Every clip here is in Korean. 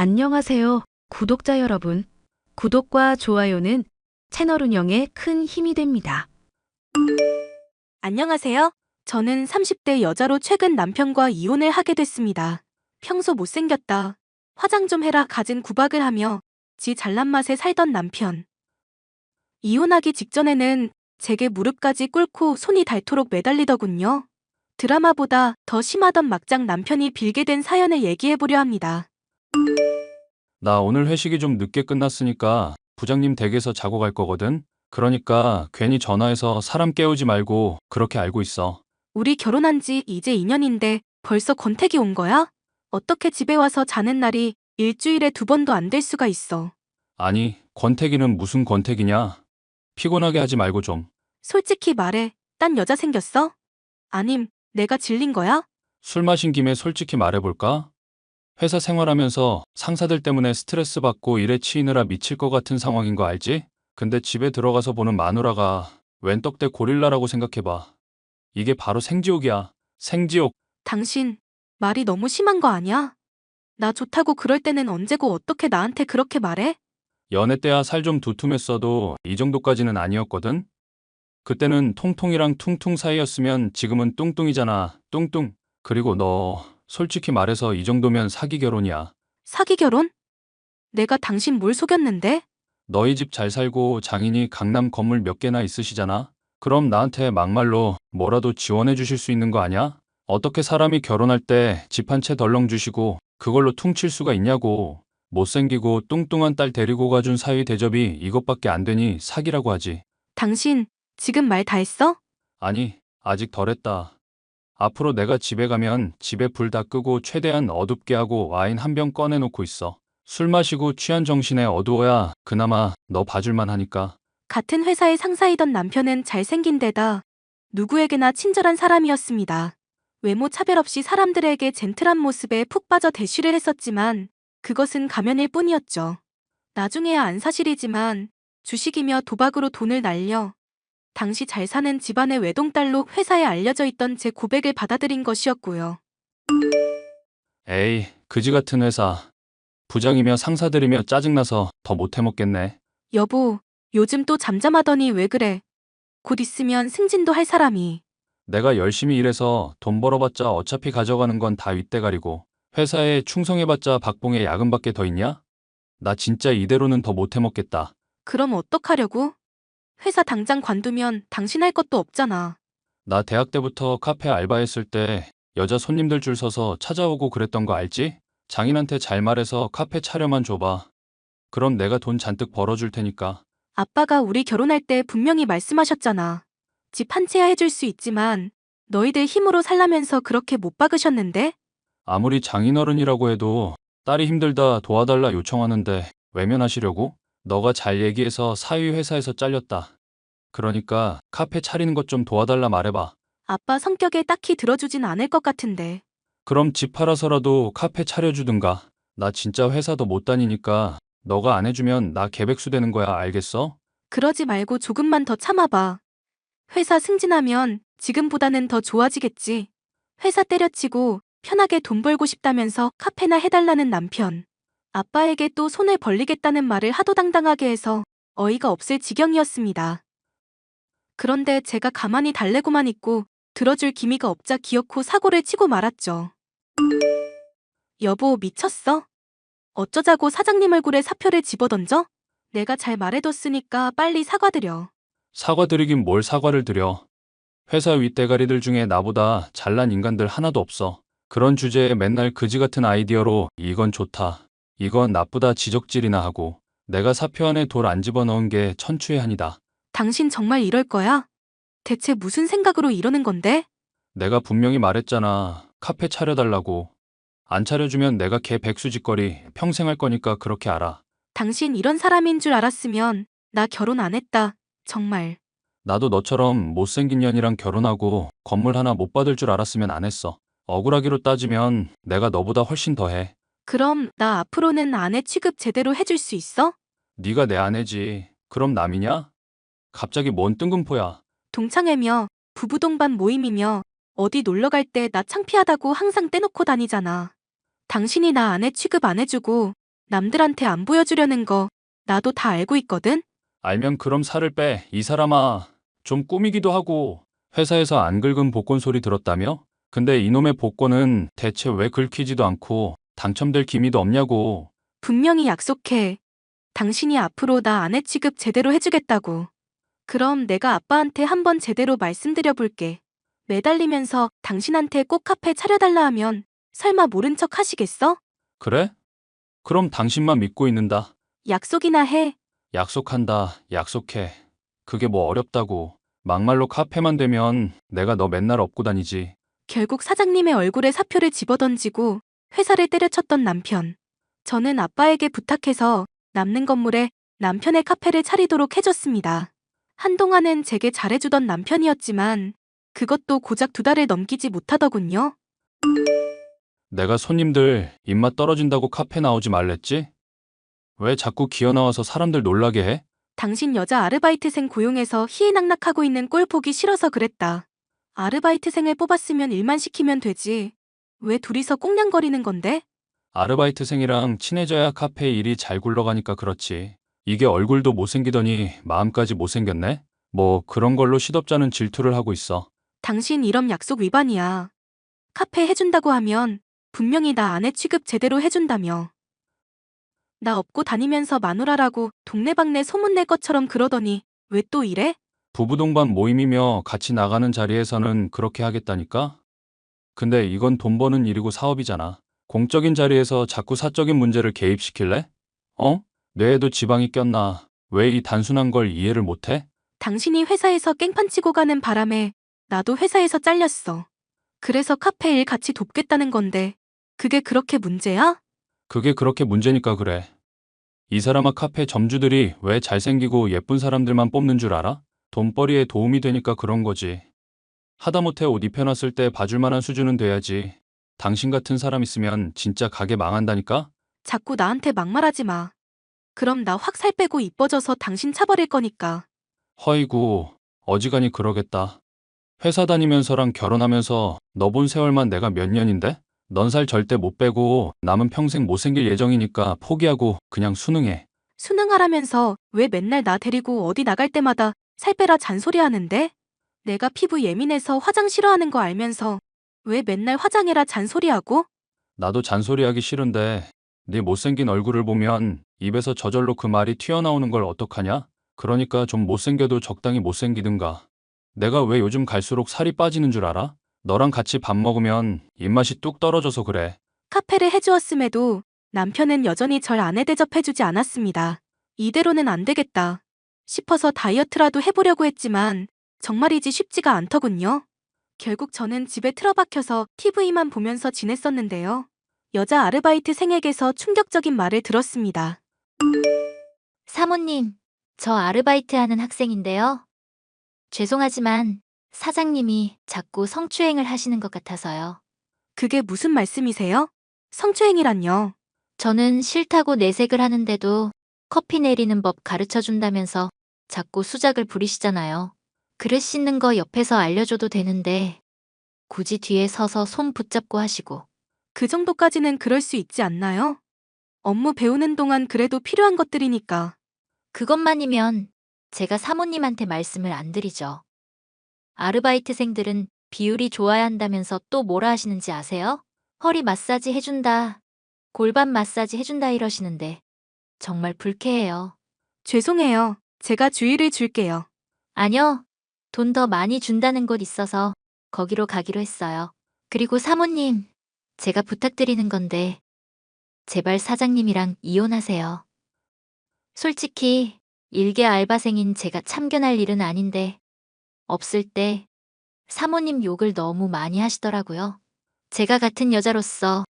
안녕하세요, 구독자 여러분. 구독과 좋아요는 채널 운영에 큰 힘이 됩니다. 안녕하세요. 저는 30대 여자로 최근 남편과 이혼을 하게 됐습니다. 평소 못생겼다. 화장 좀 해라 갖은 구박을 하며 지 잘난 맛에 살던 남편. 이혼하기 직전에는 제게 무릎까지 꿇고 손이 닳도록 매달리더군요. 드라마보다 더 심하던 막장 남편이 빌게 된 사연을 얘기해보려 합니다. 나 오늘 회식이 좀 늦게 끝났으니까 부장님 댁에서 자고 갈 거거든? 그러니까 괜히 전화해서 사람 깨우지 말고 그렇게 알고 있어. 우리 결혼한 지 이제 2년인데 벌써 권태기 온 거야? 어떻게 집에 와서 자는 날이 일주일에 두 번도 안 될 수가 있어. 아니, 권태기는 무슨 권태기냐? 피곤하게 하지 말고 좀. 솔직히 말해, 딴 여자 생겼어? 아님, 내가 질린 거야? 술 마신 김에 솔직히 말해볼까? 회사 생활하면서 상사들 때문에 스트레스 받고 일에 치이느라 미칠 것 같은 상황인 거 알지? 근데 집에 들어가서 보는 마누라가 웬 떡대 고릴라라고 생각해봐. 이게 바로 생지옥이야. 생지옥. 당신, 말이 너무 심한 거 아니야? 나 좋다고 그럴 때는 언제고 어떻게 나한테 그렇게 말해? 연애 때야 살 좀 두툼했어도 이 정도까지는 아니었거든? 그때는 통통이랑 퉁퉁 사이였으면 지금은 뚱뚱이잖아. 뚱뚱. 그리고 너 솔직히 말해서 이 정도면 사기 결혼이야. 사기 결혼? 내가 당신 뭘 속였는데? 너희 집 잘 살고 장인이 강남 건물 몇 개나 있으시잖아? 그럼 나한테 막말로 뭐라도 지원해 주실 수 있는 거 아냐? 어떻게 사람이 결혼할 때 집 한 채 덜렁 주시고 그걸로 퉁칠 수가 있냐고. 못생기고 뚱뚱한 딸 데리고 가준 사위 대접이 이것밖에 안 되니 사기라고 하지. 당신, 지금 말 다 했어? 아니, 아직 덜 했다. 앞으로 내가 집에 가면 집에 불 다 끄고 최대한 어둡게 하고 와인 한 병 꺼내놓고 있어. 술 마시고 취한 정신에 어두워야 그나마 너 봐줄만 하니까. 같은 회사의 상사이던 남편은 잘생긴 데다 누구에게나 친절한 사람이었습니다. 외모 차별 없이 사람들에게 젠틀한 모습에 푹 빠져 대쉬를 했었지만 그것은 가면일 뿐이었죠. 나중에야 안 사실이지만 주식이며 도박으로 돈을 날려 당시 잘 사는 집안의 외동딸로 회사에 알려져 있던 제 고백을 받아들인 것이었고요. 에이, 그지 같은 회사. 부장이며 상사들이며 짜증나서 더 못해먹겠네. 여보, 요즘 또 잠잠하더니 왜 그래? 곧 있으면 승진도 할 사람이. 내가 열심히 일해서 돈 벌어봤자 어차피 가져가는 건 다 윗대가리고 회사에 충성해봤자 박봉에 야근밖에 더 있냐? 나 진짜 이대로는 더 못해먹겠다. 그럼 어떡하려고? 회사 당장 관두면 당신 할 것도 없잖아. 나 대학 때부터 카페 알바했을 때 여자 손님들 줄 서서 찾아오고 그랬던 거 알지? 장인한테 잘 말해서 카페 차려만 줘봐. 그럼 내가 돈 잔뜩 벌어줄 테니까. 아빠가 우리 결혼할 때 분명히 말씀하셨잖아. 집 한 채야 해줄 수 있지만 너희들 힘으로 살라면서 그렇게 못 박으셨는데? 아무리 장인어른이라고 해도 딸이 힘들다 도와달라 요청하는데 외면하시려고? 너가 잘 얘기해서 사위 회사에서 잘렸다. 그러니까 카페 차리는 것 좀 도와달라 말해봐. 아빠 성격에 딱히 들어주진 않을 것 같은데. 그럼 집 팔아서라도 카페 차려주든가. 나 진짜 회사도 못 다니니까 너가 안 해주면 나 개백수 되는 거야 알겠어? 그러지 말고 조금만 더 참아봐. 회사 승진하면 지금보다는 더 좋아지겠지. 회사 때려치고 편하게 돈 벌고 싶다면서 카페나 해달라는 남편. 아빠에게 또 손을 벌리겠다는 말을 하도 당당하게 해서 어이가 없을 지경이었습니다. 그런데 제가 가만히 달래고만 있고 들어줄 기미가 없자 기어코 사고를 치고 말았죠. 여보, 미쳤어? 어쩌자고 사장님 얼굴에 사표를 집어던져? 내가 잘 말해뒀으니까 빨리 사과드려. 사과드리긴 뭘 사과를 드려. 회사 윗대가리들 중에 나보다 잘난 인간들 하나도 없어. 그런 주제에 맨날 그지 같은 아이디어로 이건 좋다. 이건 나쁘다 지적질이나 하고 내가 사표 안에 돌 안 집어넣은 게 천추의 한이다. 당신 정말 이럴 거야? 대체 무슨 생각으로 이러는 건데? 내가 분명히 말했잖아. 카페 차려달라고. 안 차려주면 내가 개 백수짓거리 평생 할 거니까 그렇게 알아. 당신 이런 사람인 줄 알았으면 나 결혼 안 했다. 정말. 나도 너처럼 못생긴 년이랑 결혼하고 건물 하나 못 받을 줄 알았으면 안 했어. 억울하기로 따지면 내가 너보다 훨씬 더해. 그럼 나 앞으로는 아내 취급 제대로 해줄 수 있어? 네가 내 아내지. 그럼 남이냐? 갑자기 뭔 뜬금포야. 동창회며 부부 동반 모임이며 어디 놀러 갈 때 나 창피하다고 항상 떼놓고 다니잖아. 당신이 나 아내 취급 안 해주고 남들한테 안 보여주려는 거 나도 다 알고 있거든? 알면 그럼 살을 빼. 이 사람아. 좀 꾸미기도 하고 회사에서 안 긁은 복권 소리 들었다며? 근데 이놈의 복권은 대체 왜 긁히지도 않고 당첨될 기미도 없냐고. 분명히 약속해. 당신이 앞으로 나 아내 취급 제대로 해주겠다고. 그럼 내가 아빠한테 한번 제대로 말씀드려 볼게. 매달리면서 당신한테 꼭 카페 차려달라 하면 설마 모른 척 하시겠어? 그래? 그럼 당신만 믿고 있는다. 약속이나 해. 약속한다. 약속해. 그게 뭐 어렵다고. 막말로 카페만 되면 내가 너 맨날 업고 다니지. 결국 사장님의 얼굴에 사표를 집어던지고 회사를 때려쳤던 남편. 저는 아빠에게 부탁해서 남는 건물에 남편의 카페를 차리도록 해줬습니다. 한동안은 제게 잘해주던 남편이었지만 그것도 고작 두 달을 넘기지 못하더군요. 내가 손님들 입맛 떨어진다고 카페 나오지 말랬지? 왜 자꾸 기어 나와서 사람들 놀라게 해? 당신 여자 아르바이트생 고용해서 희희낙낙하고 있는 꼴 보기 싫어서 그랬다. 아르바이트생을 뽑았으면 일만 시키면 되지. 왜 둘이서 꽁냥거리는 건데? 아르바이트생이랑 친해져야 카페 일이 잘 굴러가니까 그렇지. 이게 얼굴도 못생기더니 마음까지 못생겼네? 뭐 그런 걸로 시덥잖은 질투를 하고 있어. 당신 이런 약속 위반이야. 카페 해준다고 하면 분명히 나 아내 취급 제대로 해준다며. 나 업고 다니면서 마누라라고 동네방네 소문낼 것처럼 그러더니 왜 또 이래? 부부 동반 모임이며 같이 나가는 자리에서는 그렇게 하겠다니까? 근데 이건 돈 버는 일이고 사업이잖아. 공적인 자리에서 자꾸 사적인 문제를 개입시킬래? 어? 뇌에도 지방이 꼈나? 왜 이 단순한 걸 이해를 못해? 당신이 회사에서 깽판 치고 가는 바람에 나도 회사에서 잘렸어. 그래서 카페 일 같이 돕겠다는 건데 그게 그렇게 문제야? 그게 그렇게 문제니까 그래. 이 사람아 카페 점주들이 왜 잘생기고 예쁜 사람들만 뽑는 줄 알아? 돈벌이에 도움이 되니까 그런 거지. 하다못해 옷 입혀놨을 때 봐줄 만한 수준은 돼야지. 당신 같은 사람 있으면 진짜 가게 망한다니까? 자꾸 나한테 막말하지 마. 그럼 나 확 살 빼고 이뻐져서 당신 차버릴 거니까. 허이구, 어지간히 그러겠다. 회사 다니면서랑 결혼하면서 너 본 세월만 내가 몇 년인데? 넌 살 절대 못 빼고 남은 평생 못생길 예정이니까 포기하고 그냥 수능해. 수능하라면서 왜 맨날 나 데리고 어디 나갈 때마다 살 빼라 잔소리 하는데? 내가 피부 예민해서 화장 싫어하는 거 알면서 왜 맨날 화장해라 잔소리하고? 나도 잔소리하기 싫은데 네 못생긴 얼굴을 보면 입에서 저절로 그 말이 튀어나오는 걸 어떡하냐? 그러니까 좀 못생겨도 적당히 못생기든가. 내가 왜 요즘 갈수록 살이 빠지는 줄 알아? 너랑 같이 밥 먹으면 입맛이 뚝 떨어져서 그래. 카페를 해주었음에도 남편은 여전히 절 아내 대접해주지 않았습니다. 이대로는 안 되겠다 싶어서 다이어트라도 해보려고 했지만 정말이지 쉽지가 않더군요. 결국 저는 집에 틀어박혀서 TV만 보면서 지냈었는데요. 여자 아르바이트 생에게서 충격적인 말을 들었습니다. 사모님, 저 아르바이트 하는 학생인데요. 죄송하지만 사장님이 자꾸 성추행을 하시는 것 같아서요. 그게 무슨 말씀이세요? 성추행이란요. 저는 싫다고 내색을 하는데도 커피 내리는 법 가르쳐 준다면서 자꾸 수작을 부리시잖아요. 그릇 씻는 거 옆에서 알려줘도 되는데 굳이 뒤에 서서 손 붙잡고 하시고 그 정도까지는 그럴 수 있지 않나요? 업무 배우는 동안 그래도 필요한 것들이니까. 그것만이면 제가 사모님한테 말씀을 안 드리죠. 아르바이트생들은 비율이 좋아야 한다면서 또 뭐라 하시는지 아세요? 허리 마사지 해준다. 골반 마사지 해준다 이러시는데 정말 불쾌해요. 죄송해요. 제가 주의를 줄게요. 아니요. 돈 더 많이 준다는 곳 있어서 거기로 가기로 했어요. 그리고 사모님, 제가 부탁드리는 건데 제발 사장님이랑 이혼하세요. 솔직히 일개 알바생인 제가 참견할 일은 아닌데 없을 때 사모님 욕을 너무 많이 하시더라고요. 제가 같은 여자로서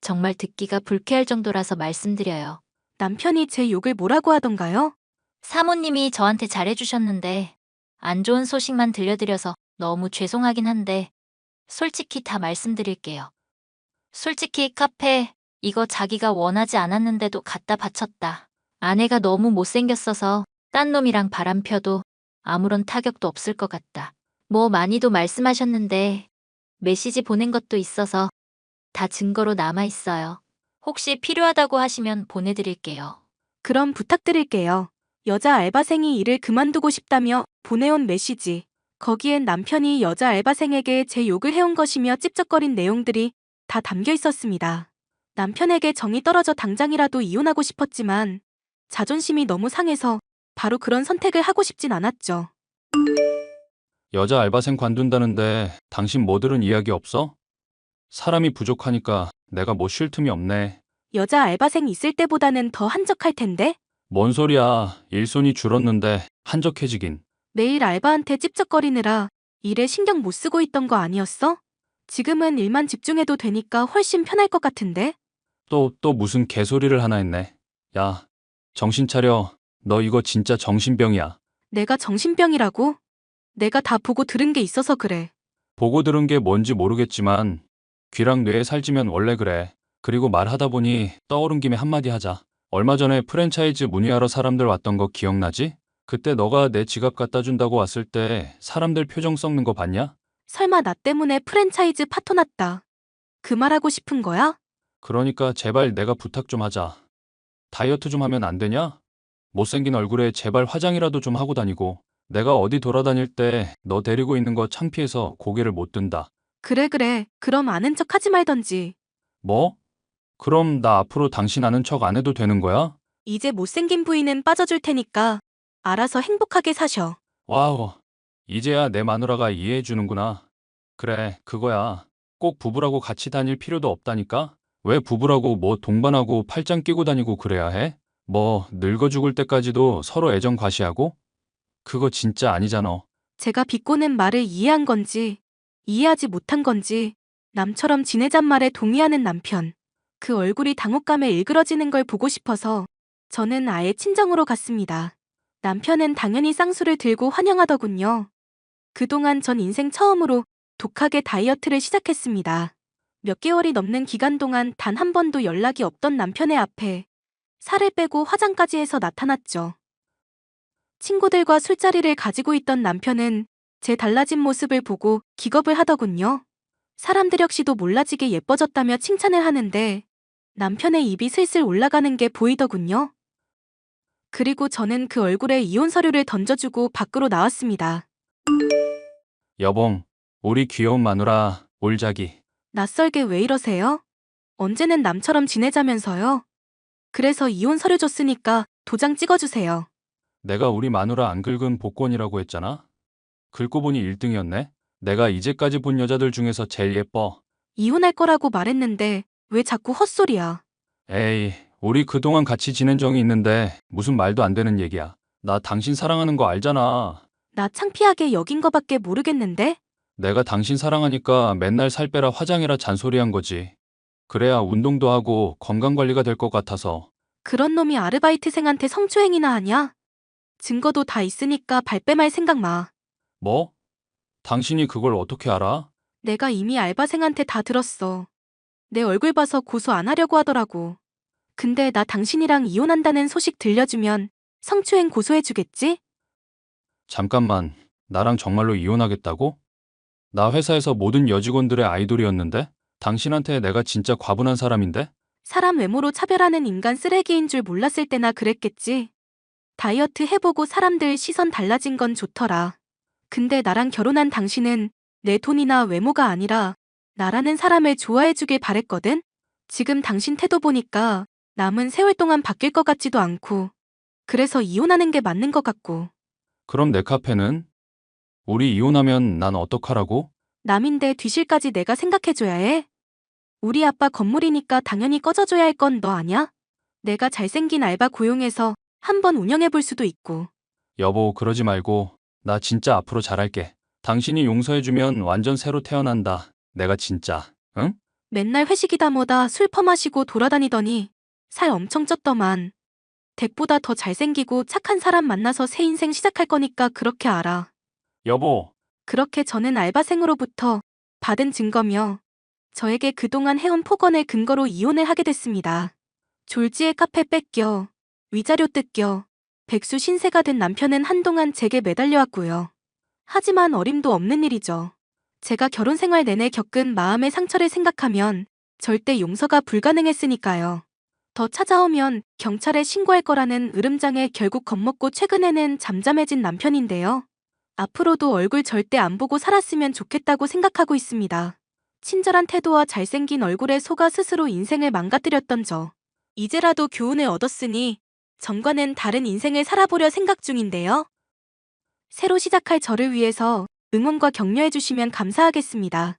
정말 듣기가 불쾌할 정도라서 말씀드려요. 남편이 제 욕을 뭐라고 하던가요? 사모님이 저한테 잘해주셨는데 안 좋은 소식만 들려드려서 너무 죄송하긴 한데 솔직히 다 말씀드릴게요. 솔직히 카페 이거 자기가 원하지 않았는데도 갖다 바쳤다. 아내가 너무 못생겼어서 딴 놈이랑 바람 펴도 아무런 타격도 없을 것 같다. 뭐 많이도 말씀하셨는데 메시지 보낸 것도 있어서 다 증거로 남아 있어요. 혹시 필요하다고 하시면 보내드릴게요. 그럼 부탁드릴게요. 여자 알바생이 일을 그만두고 싶다며 보내온 메시지. 거기엔 남편이 여자 알바생에게 제 욕을 해온 것이며 찝쩍거린 내용들이 다 담겨 있었습니다. 남편에게 정이 떨어져 당장이라도 이혼하고 싶었지만 자존심이 너무 상해서 바로 그런 선택을 하고 싶진 않았죠. 여자 알바생 관둔다는데 당신 뭐 들은 이야기 없어? 사람이 부족하니까 내가 뭐 쉴 틈이 없네. 여자 알바생 있을 때보다는 더 한적할 텐데 뭔 소리야. 일손이 줄었는데 한적해지긴. 매일 알바한테 찝쩍거리느라 일에 신경 못 쓰고 있던 거 아니었어? 지금은 일만 집중해도 되니까 훨씬 편할 것 같은데? 또, 또 무슨 개소리를 하나 했네. 야, 정신 차려. 너 이거 진짜 정신병이야. 내가 정신병이라고? 내가 다 보고 들은 게 있어서 그래. 보고 들은 게 뭔지 모르겠지만 귀랑 뇌에 살찌면 원래 그래. 그리고 말하다 보니 떠오른 김에 한마디 하자. 얼마 전에 프랜차이즈 문의하러 사람들 왔던 거 기억나지? 그때 너가 내 지갑 갖다 준다고 왔을 때 사람들 표정 썩는 거 봤냐? 설마 나 때문에 프랜차이즈 파토 났다. 그 말하고 싶은 거야? 그러니까 제발 내가 부탁 좀 하자. 다이어트 좀 하면 안 되냐? 못생긴 얼굴에 제발 화장이라도 좀 하고 다니고 내가 어디 돌아다닐 때 너 데리고 있는 거 창피해서 고개를 못 든다. 그래 그래. 그럼 아는 척 하지 말던지. 뭐? 그럼 나 앞으로 당신 아는 척 안 해도 되는 거야? 이제 못생긴 부인은 빠져줄 테니까 알아서 행복하게 사셔. 와우. 이제야 내 마누라가 이해해 주는구나. 그래, 그거야. 꼭 부부라고 같이 다닐 필요도 없다니까? 왜 부부라고 뭐 동반하고 팔짱 끼고 다니고 그래야 해? 뭐 늙어 죽을 때까지도 서로 애정 과시하고? 그거 진짜 아니잖아. 제가 비꼬는 말을 이해한 건지 이해하지 못한 건지 남처럼 지내잔 말에 동의하는 남편. 그 얼굴이 당혹감에 일그러지는 걸 보고 싶어서 저는 아예 친정으로 갔습니다. 남편은 당연히 쌍수를 들고 환영하더군요. 그동안 전 인생 처음으로 독하게 다이어트를 시작했습니다. 몇 개월이 넘는 기간 동안 단 한 번도 연락이 없던 남편의 앞에 살을 빼고 화장까지 해서 나타났죠. 친구들과 술자리를 가지고 있던 남편은 제 달라진 모습을 보고 기겁을 하더군요. 사람들 역시도 몰라지게 예뻐졌다며 칭찬을 하는데 남편의 입이 슬슬 올라가는 게 보이더군요. 그리고 저는 그 얼굴에 이혼 서류를 던져주고 밖으로 나왔습니다. 여봉, 우리 귀여운 마누라, 올자기. 낯설게 왜 이러세요? 언제는 남처럼 지내자면서요? 그래서 이혼 서류 줬으니까 도장 찍어주세요. 내가 우리 마누라 안 긁은 복권이라고 했잖아? 긁고 보니 1등이었네? 내가 이제까지 본 여자들 중에서 제일 예뻐. 이혼할 거라고 말했는데 왜 자꾸 헛소리야? 에이, 우리 그동안 같이 지낸 정이 있는데 무슨 말도 안 되는 얘기야. 나 당신 사랑하는 거 알잖아. 나 창피하게 여긴 거밖에 모르겠는데? 내가 당신 사랑하니까 맨날 살 빼라 화장해라 잔소리한 거지. 그래야 운동도 하고 건강 관리가 될 것 같아서. 그런 놈이 아르바이트생한테 성추행이나 하냐? 증거도 다 있으니까 발뺌할 생각 마. 뭐? 당신이 그걸 어떻게 알아? 내가 이미 알바생한테 다 들었어. 내 얼굴 봐서 고소 안 하려고 하더라고. 근데 나 당신이랑 이혼한다는 소식 들려주면 성추행 고소해주겠지? 잠깐만, 나랑 정말로 이혼하겠다고? 나 회사에서 모든 여직원들의 아이돌이었는데? 당신한테 내가 진짜 과분한 사람인데? 사람 외모로 차별하는 인간 쓰레기인 줄 몰랐을 때나 그랬겠지. 다이어트 해보고 사람들 시선 달라진 건 좋더라. 근데 나랑 결혼한 당신은 내 돈이나 외모가 아니라 나라는 사람을 좋아해주길 바랬거든? 지금 당신 태도 보니까 남은 세월 동안 바뀔 것 같지도 않고 그래서 이혼하는 게 맞는 것 같고 그럼 내 카페는? 우리 이혼하면 난 어떡하라고? 남인데 뒤실까지 내가 생각해줘야 해? 우리 아빠 건물이니까 당연히 꺼져줘야 할 건 너 아냐? 내가 잘생긴 알바 고용해서 한번 운영해볼 수도 있고 여보, 그러지 말고. 나 진짜 앞으로 잘할게. 당신이 용서해주면 완전 새로 태어난다. 내가 진짜. 응? 맨날 회식이다 뭐다 술 퍼마시고 돌아다니더니 살 엄청 쪘더만. 덱보다 더 잘생기고 착한 사람 만나서 새 인생 시작할 거니까 그렇게 알아. 여보, 그렇게 저는 알바생으로부터 받은 증거며 저에게 그동안 해온 폭언을 근거로 이혼을 하게 됐습니다. 졸지에 카페 뺏겨, 위자료 뜯겨, 백수 신세가 된 남편은 한동안 제게 매달려왔고요. 하지만 어림도 없는 일이죠. 제가 결혼 생활 내내 겪은 마음의 상처를 생각하면 절대 용서가 불가능했으니까요. 더 찾아오면 경찰에 신고할 거라는 으름장에 결국 겁먹고 최근에는 잠잠해진 남편인데요. 앞으로도 얼굴 절대 안 보고 살았으면 좋겠다고 생각하고 있습니다. 친절한 태도와 잘생긴 얼굴에 속아 스스로 인생을 망가뜨렸던 저. 이제라도 교훈을 얻었으니 전과는 다른 인생을 살아보려 생각 중인데요. 새로 시작할 저를 위해서 응원과 격려해 주시면 감사하겠습니다.